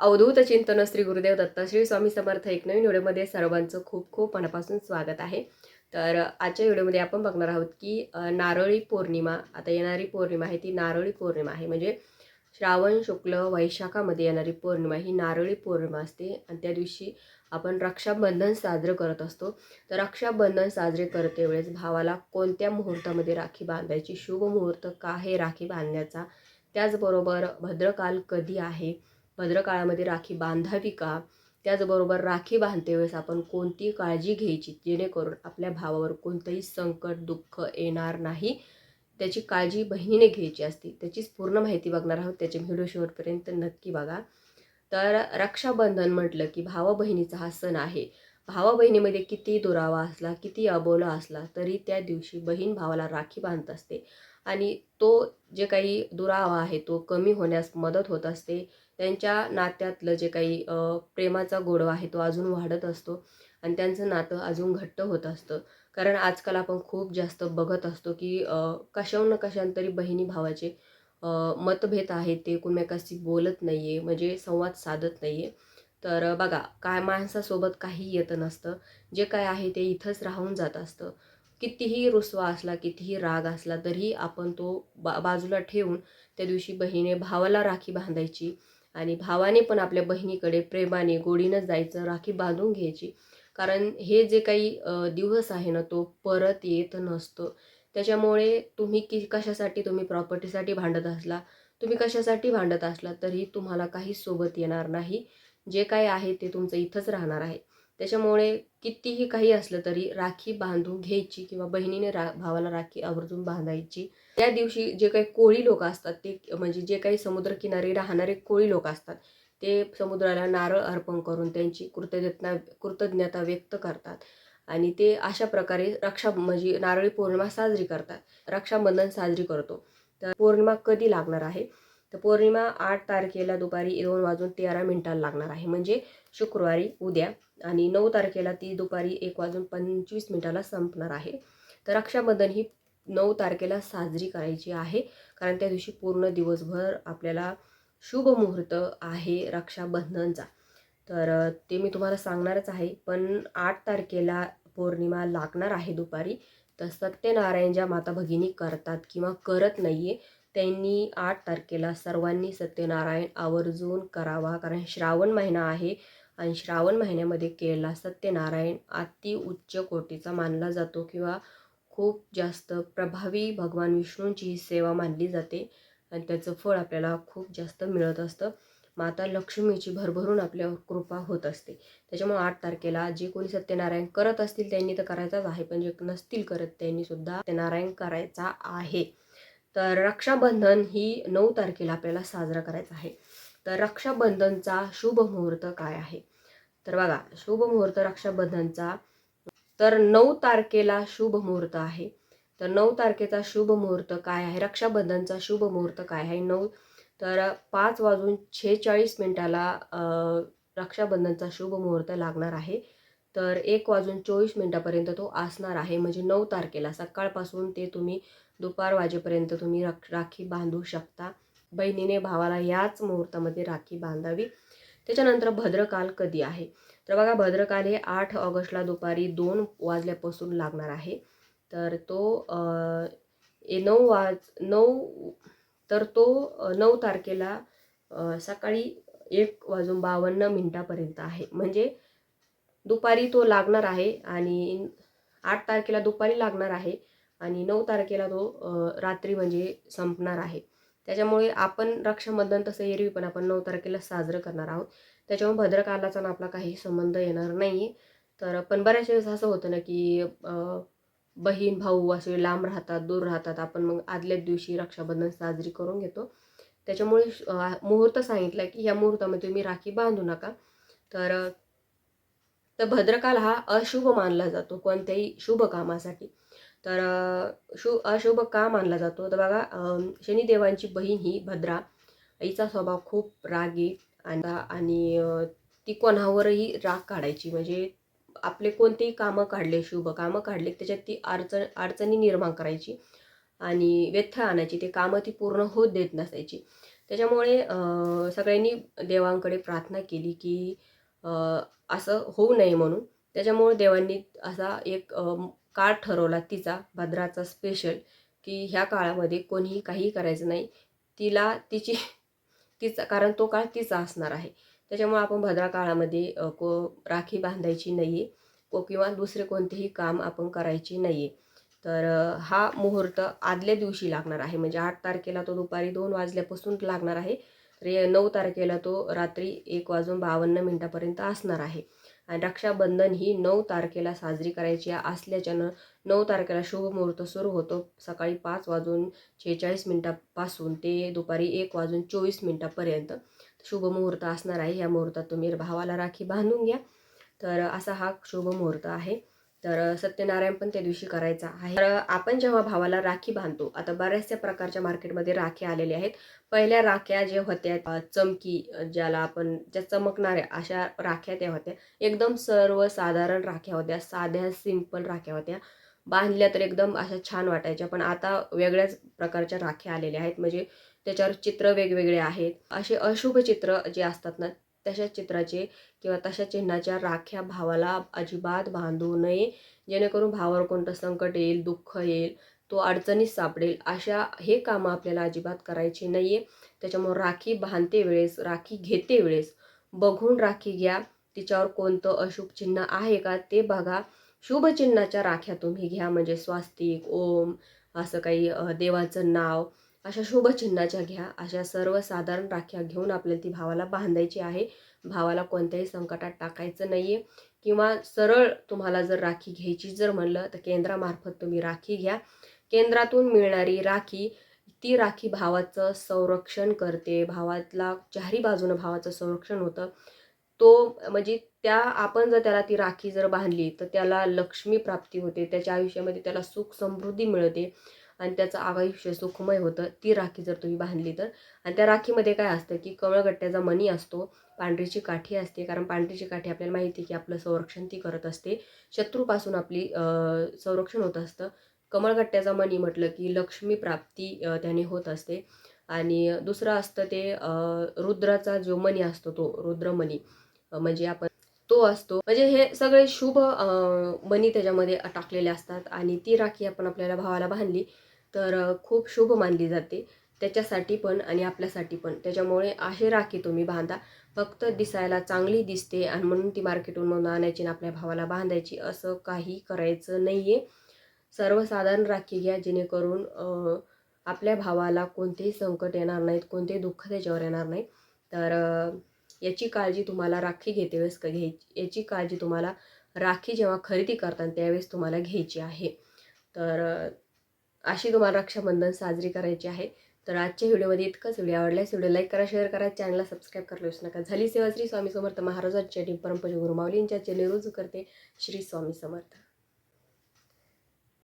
अवधूत चिंतन श्री गुरुदेव दत्त श्री स्वामी समर्थ एक नवीन व्हिडिओमध्ये सर्वांचं खूप खूप मनापासून स्वागत आहे. तर आजच्या व्हिडिओमध्ये आपण बघणार आहोत की नारळी पौर्णिमा आता येणारी पौर्णिमा आहे ती नारळी पौर्णिमा आहे. म्हणजे श्रावण शुक्ल वैशाखामध्ये येणारी पौर्णिमा ही नारळी पौर्णिमा असते. आणि त्या दिवशी आपण रक्षाबंधन साजरं करत असतो. तर रक्षाबंधन साजरे करते वेळेस भावाला कोणत्या मुहूर्तामध्ये राखी बांधायची शुभ मुहूर्त का आहे राखी बांधण्याचा? त्याचबरोबर भद्रकाल कधी आहे? भद्रकाळामध्ये राखी बांधावी का? त्याचबरोबर राखी बांधते वेळेस आपण कोणती काळजी घ्यायची? जेणेकरून आपल्या भावावर कोणतंही संकट दुःख येणार नाही. त्याची काळजी बहिणीने घ्यायची असते. त्याचीच पूर्ण माहिती बघणार आहोत. त्याचे व्हिडिओ शेवटपर्यंत नक्की बघा. तर रक्षाबंधन म्हटलं की भावा बहिणीचा हा सण आहे. भावा बहिणीमध्ये किती दुरावा असला किती अबोला असला तरी त्या दिवशी बहीण भावाला राखी बांधत असते. आणि तो जे काही दुरावा आहे तो कमी होण्यास मदत होत असते. त्यांच्या नात्यातलं जे काही प्रेमाचा गोडवा आहे तो अजून वाढत असतो आणि त्यांचं नातं अजून घट्ट होत असतं. कारण आजकाल आपण खूप जास्त बघत असतो की कशाहून कशांतरी तरी बहिणी भावाचे मतभेद आहेत ते एकमेकाशी बोलत नाही आहे म्हणजे संवाद साधत नाही आहे तर बघा काय माणसासोबत काही येत नसतं. जे काय आहे ते इथंच राहून जात असतं. कितीही रुसवा असला कितीही राग असला तरी आपण तो बा बाजूला ठेवून त्या दिवशी बहिणीने भावाला राखी बांधायची. आणि भावाने पण आपल्या बहिणीकडे प्रेमाने गोडीनं जायचं राखी बांधून घ्यायची. कारण हे जे काही दिवस आहे ना तो परत येत नसतो. त्याच्यामुळे तुम्ही की कशासाठी तुम्ही प्रॉपर्टीसाठी भांडत असला तुम्ही कशासाठी भांडत असला तरी तुम्हाला काही सोबत येणार नाही. जे काय आहे ते तुमचं इथंच राहणार आहे. त्याच्यामुळे कितीही काही असलं तरी राखी बांधून घ्यायची किंवा बहिणीने रा भावाला राखी आवर्जून बांधायची. त्या दिवशी जे काही कोळी लोक असतात ते म्हणजे जे काही समुद्रकिनारी राहणारे कोळी लोक असतात ते समुद्राला नारळ अर्पण करून त्यांची कृतज्ञता कृतज्ञता व्यक्त करतात. आणि ते अशा प्रकारे रक्षा म्हणजे नारळी पौर्णिमा साजरी करतात. रक्षाबंधन साजरी करतो. तर पौर्णिमा कधी लागणार आहे? तर पौर्णिमा आठ तारखेला दुपारी दोन वाजून तेरा मिनिटाला लागणार आहे. म्हणजे शुक्रवारी उद्या आणि नऊ तारखेला ती दुपारी एक वाजून पंचवीस मिनिटाला संपणार आहे. तर रक्षाबंधन ही नऊ तारखेला साजरी करायची आहे. कारण त्या दिवशी पूर्ण दिवसभर आपल्याला शुभ मुहूर्त आहे रक्षाबंधनचा. तर ते मी तुम्हाला सांगणारच आहे. पण आठ तारखेला पौर्णिमा लागणार आहे दुपारी. तर सत्यनारायण ज्या माता भगिनी करतात किंवा करत नाही आहे त्यांनी आठ तारखेला सर्वांनी सत्यनारायण आवर्जून करावा. कारण श्रावण महिना आहे आणि श्रावण महिन्यामध्ये केलेला सत्यनारायण अति उच्च कोटीचा मानला जातो किंवा खूप जास्त प्रभावी भगवान विष्णूंची ही सेवा मानली जाते आणि त्याचं फळ आपल्याला खूप जास्त मिळत असतं. माता लक्ष्मीची भरभरून आपल्यावर कृपा होत असते. त्याच्यामुळे आठ तारखेला जे कोणी सत्यनारायण करत असतील त्यांनी तर करायचाच आहे पण जे नसतील करत त्यांनीसुद्धा सत्यनारायण करायचा आहे. तर रक्षाबंधन ही नऊ तारखेला आपल्याला साजरा करायचा आहे. तर रक्षाबंधनचा शुभ मुहूर्त काय आहे? तर बघा शुभ मुहूर्त रक्षाबंधनचा तर नऊ तारखेला शुभ मुहूर्त आहे. तर नऊ तारखेचा शुभ मुहूर्त काय आहे? रक्षाबंधनचा शुभ मुहूर्त काय आहे? नऊ तर पाच वाजून छेचाळीस मिनिटाला रक्षाबंधनचा शुभ मुहूर्त लागणार आहे. तर एक वाजून चोवीस मिनटापर्यंत तो असणार आहे. म्हणजे नऊ तारखेला सकाळपासून ते तुम्ही दुपार वाजेपर्यंत तुम्ही राख राखी बांधू शकता. बहिणीने भावाला याच मुहूर्तामध्ये राखी बांधावी. त्याच्यानंतर भद्रकाल कधी आहे? तर बघा भद्रकाल हे आठ ऑगस्टला दुपारी दोन वाजल्यापासून लागणार आहे. तर तो ए- नऊ वाज नऊ तर तो नऊ तारखेला सकाळी एक वाजून बावन्न मिनटापर्यंत आहे. म्हणजे दुपारी तो लागणार आहे आणि आठ तारखेला दुपारी लागणार आहे. आणि नऊ तारखेला तो रात्री म्हणजे संपणार आहे. त्याच्यामुळे आपण रक्षाबंधन तसं एरवी पण आपण नऊ तारखेला साजरं करणार आहोत. त्याच्यामुळे भद्रकालाचा ना आपला काही संबंध येणार नाही आहे तर पण बऱ्याच वेळेस असं होतं ना की बहीण भाऊ असे लांब राहतात दूर राहतात. आपण मग आदल्याच दिवशी रक्षाबंधन साजरी करून घेतो. त्याच्यामुळे मुहूर्त सांगितलं की या मुहूर्तामध्ये तुम्ही राखी बांधू नका. तर तर भद्रकाल हा अशुभ मानला जातो कोणत्याही शुभ कामासाठी तर शु अशुभ का मानला जातो? तर बघा शनिदेवांची बहीण ही भद्रा. आईचा स्वभाव खूप रागी आणि ती कोणावरही राग काढायची. म्हणजे आपले कोणतेही कामं काढले शुभ कामं काढले त्याच्यात ती अडचण अडचणी निर्माण करायची आणि व्यथ आणायची. ते कामं ती पूर्ण होत देत नसायची. त्याच्यामुळे सगळ्यांनी देवांकडे प्रार्थना केली की असं होऊ नये म्हणून. त्याच्यामुळे देवांनी असा एक काळ ठरवला तिचा भद्राचा स्पेशल की ह्या काळामध्ये कोणीही काहीही करायचं नाही. तिला तिची तिचा कारण तो काळ तिचा असणार आहे. त्याच्यामुळे आपण भद्रा काळामध्ये को राखी बांधायची नाही आहे को किंवा दुसरे कोणतेही काम आपण करायची नाही आहे तर हा मुहूर्त आदल्या दिवशी लागणार आहे. म्हणजे आठ तारखेला तो दुपारी दोन वाजल्यापासून लागणार आहे. तर नऊ तारखेला तो रात्री एक वाजून बावन्न मिनटापर्यंत असणार आहे. रक्षाबंधन ही नऊ तारखेला साजरी करायची. असल्याच्यानं नऊ तारखेला शुभ मुहूर्त सुरू होतो. सकाळी पाच वाजून शेहेचाळीस मिनटापासून ते दुपारी एक वाजून चोवीस मिनटापर्यंत शुभ मुहूर्त असणार आहे. या मुहूर्तात तुम्ही भावाला राखी बांधून घ्या. तर असा हा शुभ मुहूर्त आहे. तर सत्यनारायण पण त्या दिवशी करायचा आहे. तर आपण जेव्हा भावाला राखी बांधतो आता बऱ्याचशा प्रकारच्या मार्केटमध्ये राखी आलेल्या आहेत. पहिल्या राख्या जे होत्या चमकी ज्याला आपण ज्या चमकणाऱ्या अशा राख्या त्या होत्या. एकदम सर्वसाधारण राख्या होत्या साध्या सिंपल राख्या होत्या. बांधल्या तर एकदम अशा छान वाटायच्या पण आता वेगळ्याच प्रकारच्या राख्या आलेल्या आहेत. म्हणजे त्याच्यावर चित्र वेगवेगळे आहेत. असे अशुभ चित्र जे असतात ना तशा चित्राचे किंवा तशा चिन्हाच्या राख्या भावाला अजिबात बांधू नये. जेणेकरून भावावर कोणतं संकट येईल दुःख येईल तो अडचणीत सापडेल अशा हे कामं आपल्याला अजिबात करायची नाही आहे त्याच्यामुळं राखी बांधते वेळेस राखी घेते वेळेस. बघून राखी घ्या. तिच्यावर कोणतं अशुभ चिन्ह आहे का ते बघा. शुभचिन्हाच्या राख्या तुम्ही घ्या. म्हणजे स्वास्तिक ओम असं काही देवाचं नाव अशा शुभचिन्हाच्या घ्या. अशा सर्वसाधारण राख्या घेऊन आपल्याला ती भावाला बांधायची आहे. भावाला कोणत्याही संकटात टाकायचं नाही आहे किंवा सरळ तुम्हाला जर राखी घ्यायची जर म्हणलं तर केंद्रामार्फत तुम्ही राखी घ्या. केंद्रातून मिळणारी राखी ती राखी भावाचं संरक्षण करते. भावातला चारी बाजूनं भावाचं संरक्षण होतं. तो म्हणजे त्या आपण जर त्याला ती राखी जर बांधली तर त्याला लक्ष्मी प्राप्ती होते. त्याच्या आयुष्यामध्ये त्याला सुख समृद्धी मिळते. आणि त्याचं आयुष्य सुखमय होतं ती राखी जर तुम्ही बांधली तर. आणि त्या राखीमध्ये काय असतं की कमळगट्ट्याचा मणी असतो पांढरीची काठी असते. कारण पांढरीची काठी आपल्याला माहिती आहे की आपलं संरक्षण ती करत असते. शत्रूपासून आपली संरक्षण होत असतं. कमळगट्ट्याचा मणी म्हटलं की लक्ष्मी प्राप्ती त्याने होत असते. आणि दुसरं असतं ते रुद्राचा जो मणी असतो तो रुद्रमणी म्हणजे आपण तो असतो. म्हणजे हे सगळे शुभ मनी मणी त्याच्यामध्ये टाकलेले असतात. आणि ती राखी आपण आपल्याला भावाला बांधली तर खूप शुभ मानली जाते. त्याच्यासाठी पण आणि आपल्यासाठी पण. त्याच्यामुळे आहे राखी तुम्ही बांधा. फक्त दिसायला चांगली दिसते आणि म्हणून ती मार्केटून म्हणून आणायची आणि आपल्या भावाला बांधायची असं काही करायचं नाही आहे सर्वसाधारण राखी घ्या जेणेकरून आपल्या भावाला कोणतेही संकट येणार नाहीत कोणतेही दुःख त्याच्यावर येणार नाही तर याची काळजी तुम्हाला राखी घेते वेळेस का घ्यायची याची काळजी तुम्हाला राखी जेव्हा खरेदी करताना त्यावेळेस तुम्हाला घ्यायची आहे. तर अशी तुम्हाला रक्षाबंधन साजरी करायची आहे. तर आजच्या व्हिडिओमध्ये इतकंच. व्हिडिओ आवडल्यास व्हिडिओ लाईक करा शेअर करा चॅनलला सबस्क्राईब करायला विसरू नका. झाली सेवा श्री स्वामी समर्थ महाराजांच्या परमपज गुरुमावलींच्या चेले रुजू करते श्री स्वामी समर्थ.